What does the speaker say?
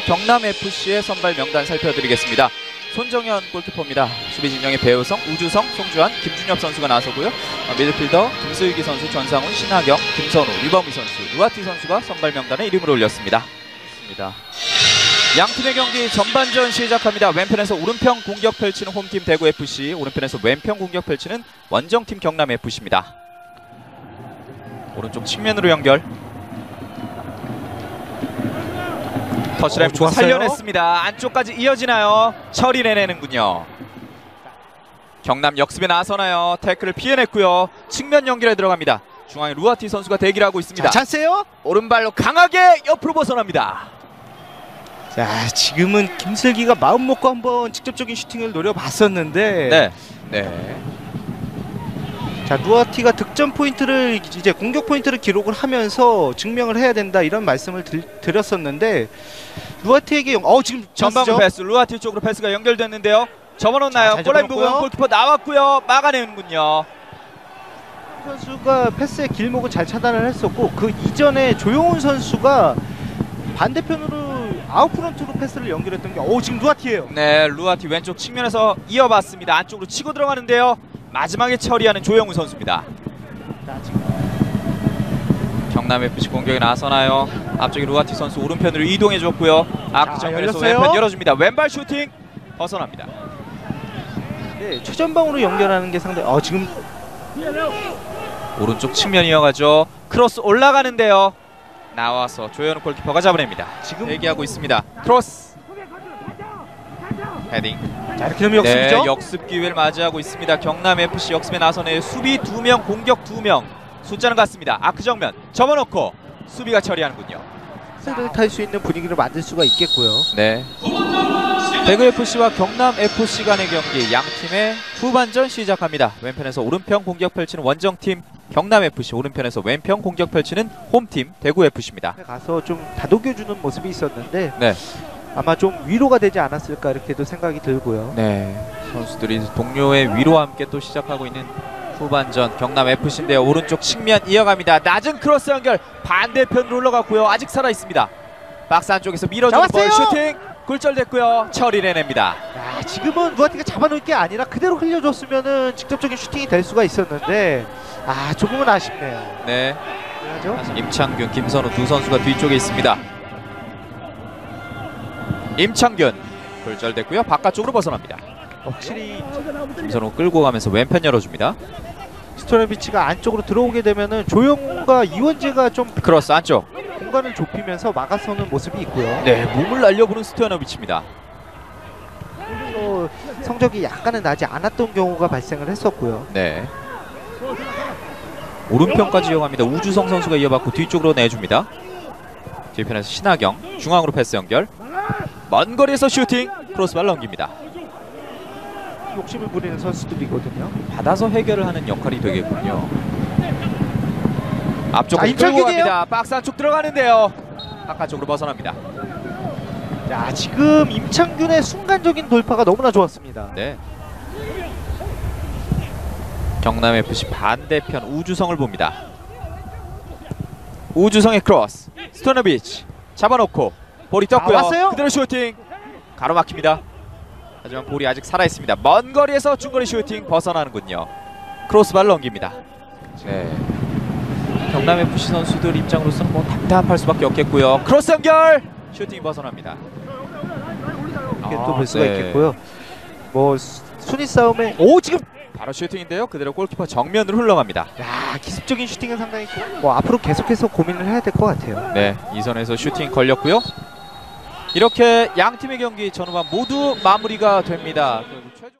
경남FC의 선발 명단 살펴드리겠습니다. 손정현 골키퍼입니다. 수비 진영의 배우성, 우주성, 송주환, 김준엽 선수가 나서고요. 어, 미드필더 김슬기 선수, 전상훈, 신하경, 김선우, 류범희 선수, 루아티 선수가 선발 명단에 이름을 올렸습니다. 양 팀의 경기 전반전 시작합니다. 왼편에서 오른편 공격 펼치는 홈팀 대구FC, 오른편에서 왼편 공격 펼치는 원정팀 경남FC입니다. 오른쪽 측면으로 연결. 터치라인 어. 살려냈습니다. 안쪽까지 이어지나요? 처리내내는군요. 경남 역습에 나서나요? 태클을 피해냈고요. 측면 연결에 들어갑니다. 중앙에 루아티 선수가 대기를 하고 있습니다. 자, 찬스요? 오른발로 강하게 옆으로 벗어납니다. 자, 지금은 김슬기가 마음 먹고 한번 직접적인 슈팅을 노려봤었는데 네. 네. 자, 누아티가 득점 포인트를 이제 공격 포인트를 기록을 하면서 증명을 해야 된다 이런 말씀을 들, 드렸었는데 누아티에게 영- 어 지금 전방? 패스 루아티 쪽으로 패스가 연결됐는데요. 접어놓나요? 골라인. 부분 골키퍼 나왔고요. 막아내는군요. 선수가 패스의 길목을 잘 차단을 했었고 그 이전에 조용훈 선수가 반대편으로 아웃프런트로 패스를 연결했던 게어 지금 누아티예요. 네, 루아티 왼쪽 측면에서 이어봤습니다. 안쪽으로 치고 들어가는데요. 마지막에 처리하는 조영우 선수입니다. 자, 지금 경남 FC 공격에 나서나요? 앞쪽에 루아티 선수 오른편으로 이동해 줬고요. 아크 자, 정면에서. 왼편 열어줍니다. 왼발 슈팅 벗어납니다. 네, 최전방으로 연결하는 게 상당히 어 지금 오른쪽 측면 이어가죠. 크로스 올라가는데요. 나와서 조현우 골키퍼가 잡아냅니다. 지금 대기하고 있습니다. 크로스. 헤딩. 자 이렇게 되면 역습이죠. 네, 역습 기회를 맞이하고 있습니다. 경남 FC 역습에 나서네요. 수비 2명, 공격 2명. 숫자는 같습니다. 아크 정면 접어놓고 수비가 처리하는군요. 탈수 있는 분위기를 만들 수가 있겠고요. 네. 대구 FC와 경남 FC 간의 경기 양 팀의 후반전 시작합니다. 왼편에서 오른편 공격 펼치는 원정팀 경남 FC, 오른편에서 왼편 공격 펼치는 홈팀 대구 FC입니다. 가서 좀 다독여주는 모습이 있었는데 네. 아마 좀 위로가 되지 않았을까 이렇게도 생각이 들고요. 네. 선수들이 동료의 위로와 함께 또 시작하고 있는 후반전 경남 FC인데요. 오른쪽 측면 이어갑니다. 낮은 크로스 연결 반대편으로 올라갔고요. 아직 살아 있습니다. 박스 안쪽에서 밀어주는 볼! 슈팅 굴절됐고요. 처리해냅니다. 야, 지금은 누아티가 잡아놓을 게 아니라 그대로 흘려줬으면은 직접적인 슈팅이 될 수가 있었는데 아 조금은 아쉽네요. 네. 그래야죠. 임창균, 김선우 두 선수가 뒤쪽에 있습니다. 임창균 굴절됐고요. 바깥쪽으로 벗어납니다. 확실히 김선우 끌고 가면서 왼편 열어줍니다. 스토레비치가 안쪽으로 들어오게 되면은 조영과 이원재가 좀 크로스 안쪽. 공간을 좁히면서 막아서는 모습이 있고요. 네, 몸을 날려보는 스토야노비치입니다. 또 성적이 약간은 나지 않았던 경우가 발생을 했었고요. 네. 오른편까지 이어갑니다. 우주성 선수가 이어받고 뒤쪽으로 내줍니다. 뒤편에서 신하경 중앙으로 패스 연결. 먼 거리에서 슈팅 크로스발 넘깁니다. 욕심을 부리는 선수들이거든요. 받아서 해결을 하는 역할이 되겠군요. 앞쪽으로 자, 끌고. 갑니다. 박스 안쪽 들어가는데요. 바깥쪽으로 벗어납니다. 자 지금 임창균의 순간적인 돌파가 너무나 좋았습니다. 네. 경남 FC 반대편 우주성을 봅니다. 우주성의 크로스. 스토너비치 잡아놓고 볼이 떴고요. 아, 왔어요? 그대로 슈팅. 가로막힙니다. 하지만 볼이 아직 살아 있습니다. 먼 거리에서 중거리 슈팅 벗어나는군요. 크로스발 넘깁니다. 네. 경남 FC 선수들 입장으로서는 뭐 답답할 수밖에 없겠고요. 크로스 연결 슈팅이 벗어납니다. 이렇게 아, 또 볼 수가 네. 있겠고요. 뭐 수- 순위 싸움에 오 지금 바로 슈팅인데요. 그대로 골키퍼 정면으로 흘러갑니다. 야 기습적인 슈팅은 상당히 뭐 앞으로 계속해서 고민을 해야 될 것 같아요. 네, 이 선에서 슈팅 걸렸고요. 이렇게 양 팀의 경기 전후반 모두 마무리가 됩니다.